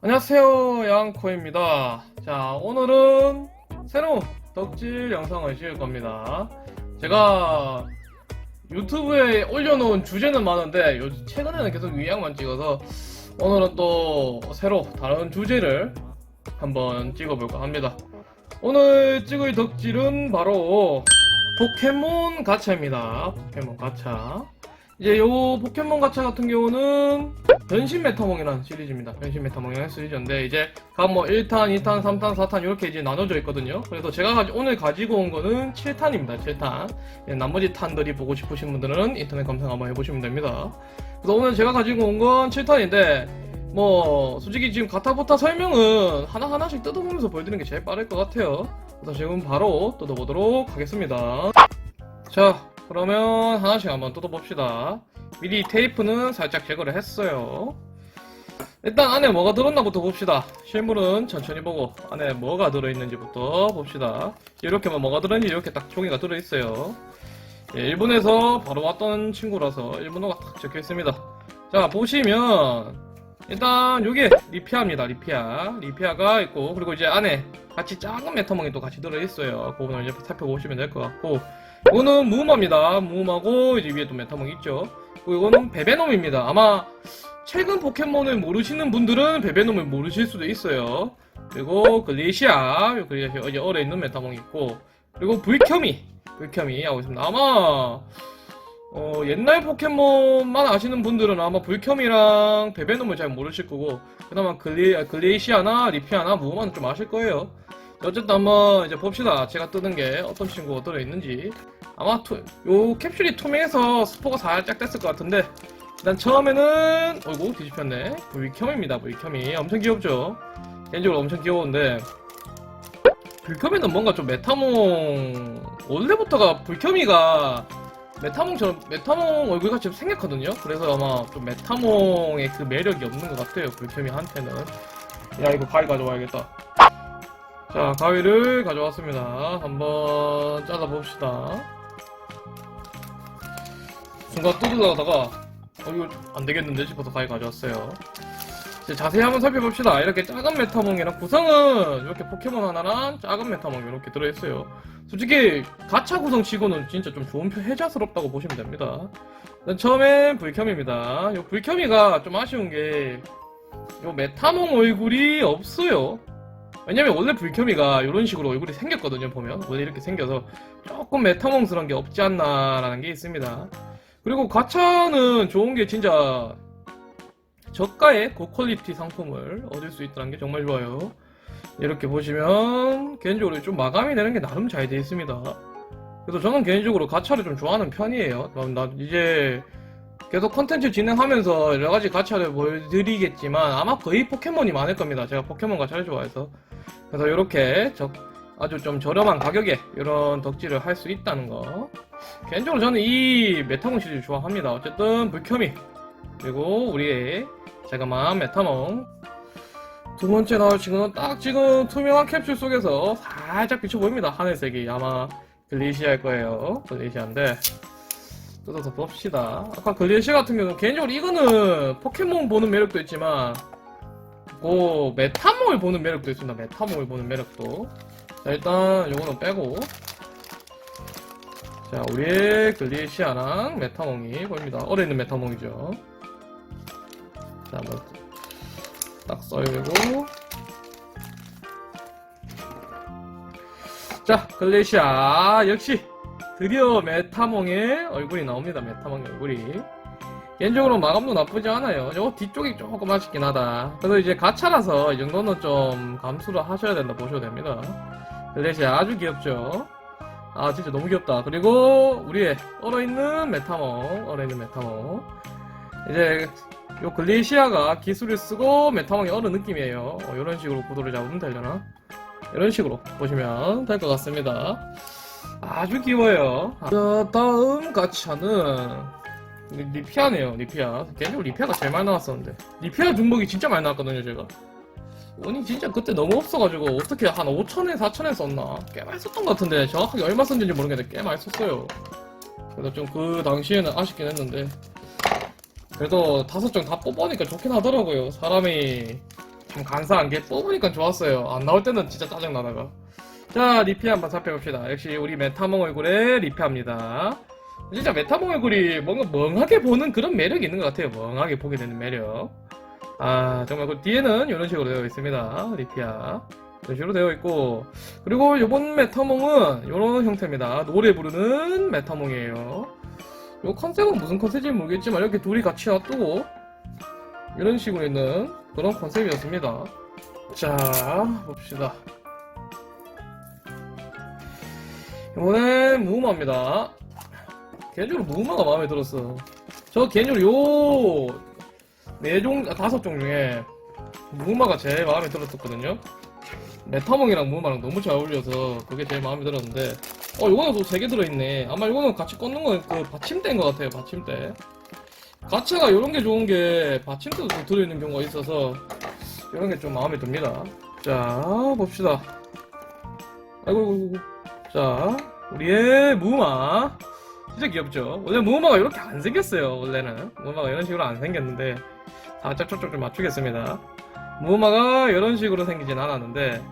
안녕하세요 양코입니다. 자 오늘은 새로운 덕질 영상을 찍을 겁니다. 제가 유튜브에 올려놓은 주제는 많은데 요즘 최근에는 계속 위양만 찍어서 오늘은 또 새로 다른 주제를 한번 찍어볼까 합니다. 오늘 찍을 덕질은 바로 포켓몬 가차입니다. 포켓몬 가차 이제 요 포켓몬 가차 같은 경우는 변신 메타몽이라는 시리즈입니다. 변신 메타몽이라는 시리즈인데 이제 각 뭐 1탄, 2탄, 3탄, 4탄 이렇게 이제 나눠져 있거든요. 그래서 제가 가지- 오늘 가지고 온 거는 7탄입니다. 7탄. 예, 나머지 탄들이 보고 싶으신 분들은 인터넷 검색 한번 해보시면 됩니다. 그래서 오늘 제가 가지고 온 건 7탄인데 뭐 솔직히 지금 가타부타 설명은 하나하나씩 뜯어보면서 보여드리는 게 제일 빠를 것 같아요. 그래서 지금 바로 뜯어보도록 하겠습니다. 자, 그러면 하나씩 한번 뜯어봅시다. 미리 테이프는 살짝 제거를 했어요. 일단 안에 뭐가 들었나부터 봅시다. 실물은 천천히 보고 안에 뭐가 들어있는지부터 봅시다. 이렇게만 뭐가 들어있는지 이렇게 딱 종이가 들어있어요. 예, 일본에서 바로 왔던 친구라서 일본어가 딱 적혀 있습니다. 자, 보시면 일단 요게 리피아입니다. 리피아. 리피아가 있고 그리고 이제 안에 같이 작은 메타몽이 또 같이 들어있어요. 그거는 이제 살펴보시면 될 것 같고 이거는 무음합니다. 무음하고 이제 위에 또 메타몽 있죠. 이거는 베베놈입니다. 아마 최근 포켓몬을 모르시는 분들은 베베놈을 모르실 수도 있어요. 그리고 글리시아, 요 글리시아 어디 얼에 있는 메타몽 있고, 그리고 불켜미, 불켜미 하고 있습니다. 아마 어, 옛날 포켓몬만 아시는 분들은 아마 불켜미랑 베베놈을 잘 모르실 거고, 그나마 글리, 글리시아나 리피아나 무음은 좀 아실 거예요. 어쨌든 한번 이제 봅시다. 제가 뜨는 게 어떤 친구가 들어있는지. 아마 투- 요 캡슐이 투명해서 스포가 살짝 됐을 것 같은데 일단 처음에는 어이구 뒤집혔네. 불켬입니다 불켬이. 엄청 귀엽죠? 개인적으로 엄청 귀여운데 불켬이는 뭔가 좀 메타몽 원래부터가 불켬이가 메타몽처럼 메타몽 얼굴같이 좀 생겼거든요? 그래서 아마 좀 메타몽의 그 매력이 없는 것 같아요 불켬이한테는. 야 이거 가위 가져와야겠다 자 가위를 가져왔습니다 한번 잘라봅시다 순간 뜯으다가 어 이거 안 되겠는데 싶어서 가위 가져왔어요. 이제 자세히 한번 살펴봅시다. 이렇게 작은 메타몽이랑 구성은 이렇게 포켓몬 하나랑 작은 메타몽 이렇게 들어있어요. 솔직히 가차 구성 치고는 진짜 좀 좋은 편 해자스럽다고 보시면 됩니다. 처음엔 불켬입니다. 이 불켬이가 좀 아쉬운 게 요 메타몽 얼굴이 없어요. 왜냐면 원래 불켬이가 이런 식으로 얼굴이 생겼거든요. 보면 원래 이렇게 생겨서 조금 메타몽스러운 게 없지 않나라는 게 있습니다. 그리고 가차는 좋은 게 진짜 저가의 고퀄리티 상품을 얻을 수 있다는 게 정말 좋아요. 이렇게 보시면 개인적으로 좀 마감이 되는 게 나름 잘 되어 있습니다. 그래서 저는 개인적으로 가차를 좀 좋아하는 편이에요. 나 이제 계속 컨텐츠 진행하면서 여러 가지 가차를 보여드리겠지만 아마 거의 포켓몬이 많을 겁니다. 제가 포켓몬 가차를 좋아해서 그래서 이렇게 저- 아주 좀 저렴한 가격에 이런 덕질을 할 수 있다는 거 개인적으로 저는 이 메타몽 시리즈 좋아합니다. 어쨌든 불켜미 그리고 우리의 자그마한 메타몽 두 번째 나올 친구는 딱 지금 투명한 캡슐 속에서 살짝 비쳐 보입니다. 하늘색이 아마 글리시아일 거예요. 글리시아인데 뜯어서 봅시다. 아까 글리시아 같은 경우는 개인적으로 이거는 포켓몬 보는 매력도 있지만 그 메타몽을 보는 매력도 있습니다. 메타몽을 보는 매력도 자 일단 요거는 빼고 자, 우리의 글리시아랑 메타몽이 보입니다. 얼어 있는 메타몽이죠. 자, 한번 딱 썰고. 자, 글리시아. 역시 드디어 메타몽의 얼굴이 나옵니다. 메타몽의 얼굴이. 개인적으로 마감도 나쁘지 않아요. 요 뒤쪽이 조금 아쉽긴 하다. 그래서 이제 가차라서 이 정도는 좀 감수를 하셔야 된다 보셔도 됩니다. 글리시아 아주 귀엽죠. 아 진짜 너무 귀엽다 그리고 우리의 얼어있는 메타몽 얼어있는 메타몽 이제 요 글리시아가 기술을 쓰고 메타몽이 얼은 느낌이에요 어, 이런 식으로 구도를 잡으면 되려나 이런 식으로 보시면 될 것 같습니다 아주 귀여워요 자 다음 가차는 리- 리피아네요 리피아 개인적으로 리피아가 제일 많이 나왔었는데 리피아 중복이 진짜 많이 나왔거든요 제가 원이 진짜 그때 너무 없어가지고 어떻게 한 5천에 4천에 썼나 꽤 많이 썼던 것 같은데 정확하게 얼마 썼는지 모르겠는데 꽤 많이 썼어요 그래서 좀 그 당시에는 아쉽긴 했는데 그래도 다섯 장 다 뽑아보니까 좋긴 하더라고요. 사람이 좀 간사한 게 뽑으니까 좋았어요. 안 나올 때는 진짜 짜증나다가. 자, 리피 한번 살펴봅시다. 역시 우리 메타몽 얼굴에 리피합니다. 진짜 메타몽 얼굴이 뭔가 멍하게 보는 그런 매력이 있는 것 같아요. 멍하게 보게 되는 매력. 아, 정말 그 뒤에는 이런 식으로 되어 있습니다. 리피아. 이런 식으로 되어 있고. 그리고 이번 메타몽은 이런 형태입니다. 노래 부르는 메타몽이에요. 이 컨셉은 무슨 컨셉인지 모르겠지만 이렇게 둘이 같이 놔두고 이런 식으로 있는 그런 컨셉이었습니다. 자, 봅시다. 이번엔 무음마입니다. 개인적으로 무음마가 마음에 들었어. 저 개인적으로 요, 네 종, 아, 다섯 종 중에 무음마가 제일 마음에 들었었거든요. 메타몽이랑 무음마랑 너무 잘 어울려서 그게 제일 마음에 들었는데, 어, 이거는 또 세 개 들어있네. 아마 이거는 같이 꽂는 건 그 받침대인 것 같아요, 받침대. 가차가 이런 게 좋은 게 받침대도 또 들어있는 경우가 있어서 이런 게 좀 마음에 듭니다. 자, 봅시다. 아이고, 아이고, 아이고. 자, 우리의 무마. 진짜 귀엽죠? 원래 무마가 이렇게 안 생겼어요, 원래는. 무마가 이런 식으로 안 생겼는데, 살짝 쪽쪽 좀 맞추겠습니다. 무마가 이런 식으로 생기진 않았는데,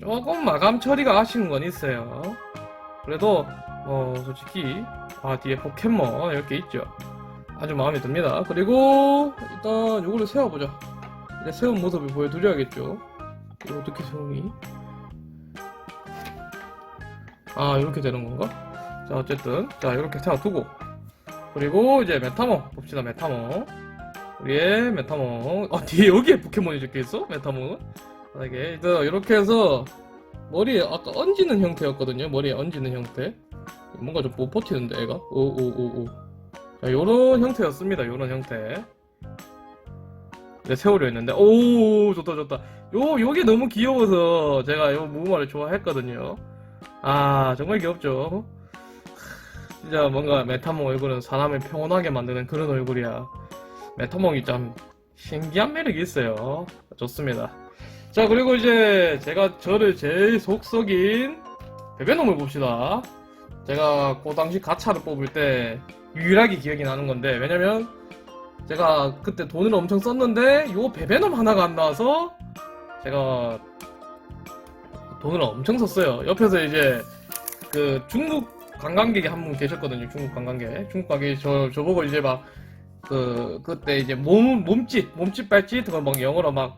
조금 마감 처리가 아쉬운 건 있어요. 그래도, 어, 솔직히, 아, 뒤에 포켓몬 이렇게 있죠. 아주 마음에 듭니다. 그리고, 일단, 요거를 세워보자. 이제 세운 모습을 보여드려야겠죠. 어떻게 세우니? 아 이렇게 되는 건가? 자 어쨌든. 자 이렇게 세워두고. 그리고 이제 메타몽 봅시다 메타몽 우리의 메타몽 아 뒤에 여기에 포켓몬이 적혀있어? 메타몽은? 일단 이렇게 해서 머리에 아까 얹는 형태였거든요. 머리에 얹는 형태. 뭔가 좀 못 버티는데 애가? 오오오오. 자 요런 형태였습니다. 요런 형태. 이제 세우려 했는데. 오 좋다 좋다. 요 요게 너무 귀여워서 제가 요 무마를 좋아했거든요. 아 정말 귀엽죠 진짜 뭔가 메타몽 얼굴은 사람을 평온하게 만드는 그런 얼굴이야. 메타몽이 참 신기한 매력이 있어요. 좋습니다. 자 그리고 이제 제가 저를 제일 속썩인 베베놈을 봅시다. 제가 그 당시 가차를 뽑을 때 유일하게 기억이 나는 건데 왜냐면 제가 그때 돈을 엄청 썼는데 요 베베놈 하나가 안 나와서 제가 돈을 엄청 썼어요. 옆에서 이제 그 중국 관광객이 한 분 계셨거든요. 중국 관광객. 중국 관광객이 저, 저보고 이제 막 그, 그때 이제 몸, 몸짓, 몸짓 발짓, 그걸 막 영어로 막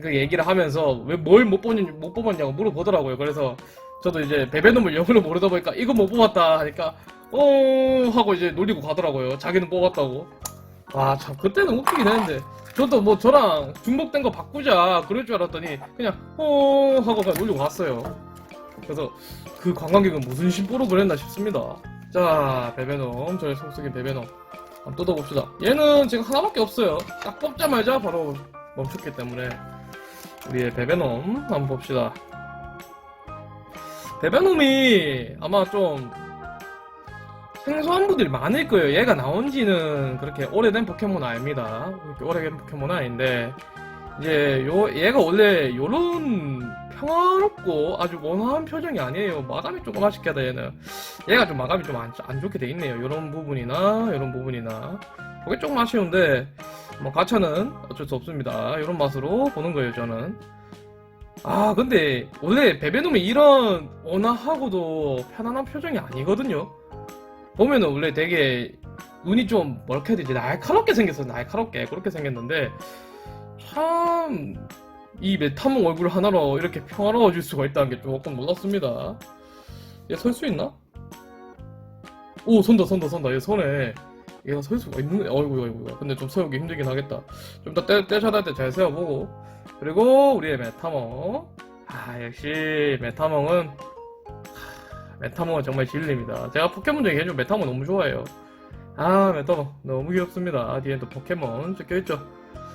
그 얘기를 하면서 왜 뭘 못 뽑았냐고, 못 뽑았냐고 물어보더라고요. 그래서 저도 이제 베베놈을 영어로 모르다 보니까 이거 못 뽑았다 하니까 어 하고 이제 놀리고 가더라고요. 자기는 뽑았다고. 와, 참, 그때는 웃기긴 했는데. 저도 뭐 저랑 중복된 거 바꾸자 그럴 줄 알았더니 그냥 어 하고 그냥 놀리고 갔어요. 그래서 그 관광객은 무슨 심보로 그랬나 싶습니다. 자 베베놈 저의 속속인 베베놈 한번 뜯어봅시다. 얘는 지금 하나밖에 없어요. 딱 뽑자마자 바로 멈췄기 때문에 우리의 베베놈 한번 봅시다. 베베놈이 아마 좀 생소한 분들이 많을 거예요. 얘가 나온 지는 그렇게 오래된 포켓몬 아닙니다. 그렇게 오래된 포켓몬 아닌데, 이제 요, 얘가 원래 요런 평화롭고 아주 원화한 표정이 아니에요. 마감이 조금 아쉽게 하다, 얘는. 얘가 좀 마감이 좀 안, 안 좋게 돼 있네요. 요런 부분이나, 요런 부분이나. 그게 조금 아쉬운데, 뭐, 가차는 어쩔 수 없습니다. 요런 맛으로 보는 거예요, 저는. 아, 근데, 원래 베베놈이 이런 온화하고도 편안한 표정이 아니거든요. 보면은 원래 되게 눈이 좀 뭐랄까 해야 되지 날카롭게 생겼어 날카롭게 그렇게 생겼는데 참 이 메타몽 얼굴 하나로 이렇게 평화로워질 수가 있다는 게 조금 놀랍습니다 얘 설 수 있나? 오 선다 선다 선다 얘 손에 얘가 설 수가 있는 어이구 어이구 근데 좀 세우기 힘들긴 하겠다 좀 더 떼샷할 때잘 세워보고 그리고 우리의 메타몽 아 역시 메타몽은 메타몽은 정말 진리입니다. 제가 포켓몬 중에 개인적으로 메타몽 너무 좋아해요. 아, 메타몽 너무 귀엽습니다. 뒤에 또 포켓몬 적혀있죠.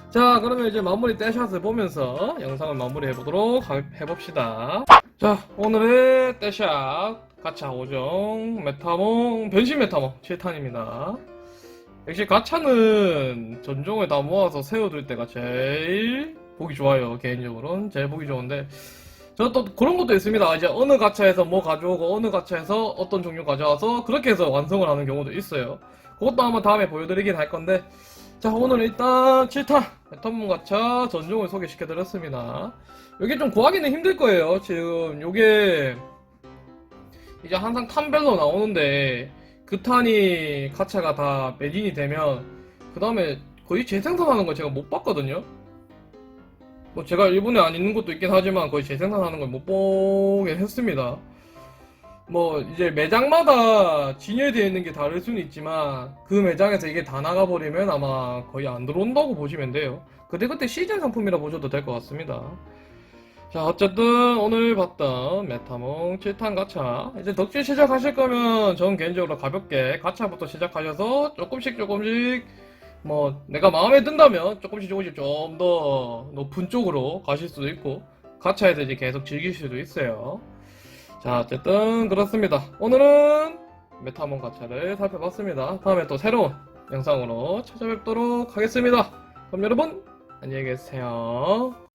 자, 그러면 이제 마무리 떼샷을 보면서 영상을 마무리해 보도록 하- 해봅시다. 자, 오늘의 떼샷 가차 5종 메타몽 변신 메타몽 7탄입니다. 역시 가차는 전종을 다 모아서 세워둘 때가 제일 보기 좋아요. 개인적으로는 제일 보기 좋은데 저또 그런 것도 있습니다. 이제 어느 가차에서 뭐 가져오고 어느 가차에서 어떤 종류 가져와서 그렇게 해서 완성을 하는 경우도 있어요. 그것도 한번 다음에 보여드리긴 할 건데 자, 오늘 일단 7탄 메타몬 가차 전종을 소개시켜드렸습니다. 이게 좀 구하기는 힘들 거예요. 지금 요게 이제 항상 탄별로 나오는데 그 탄이 가차가 다 매진이 되면 그 다음에 거의 재생산하는 걸 제가 못 봤거든요. 뭐 제가 일본에 안 있는 것도 있긴 하지만 거의 재생산하는 걸 못 보긴 했습니다. 뭐 이제 매장마다 진열되어 있는 게 다를 수는 있지만 그 매장에서 이게 다 나가버리면 아마 거의 안 들어온다고 보시면 돼요. 그때그때 시즌 상품이라 보셔도 될 것 같습니다. 자 어쨌든 오늘 봤던 메타몽 7탄 가차 이제 덕질 시작하실 거면 전 개인적으로 가볍게 가차부터 시작하셔서 조금씩 조금씩 뭐 내가 마음에 든다면 조금씩 조금씩 좀 더 높은 쪽으로 가실 수도 있고 가차에서 이제 계속 즐길 수도 있어요. 자, 어쨌든 그렇습니다. 오늘은 메타몬 가차를 살펴봤습니다. 다음에 또 새로운 영상으로 찾아뵙도록 하겠습니다. 그럼 여러분, 안녕히 계세요.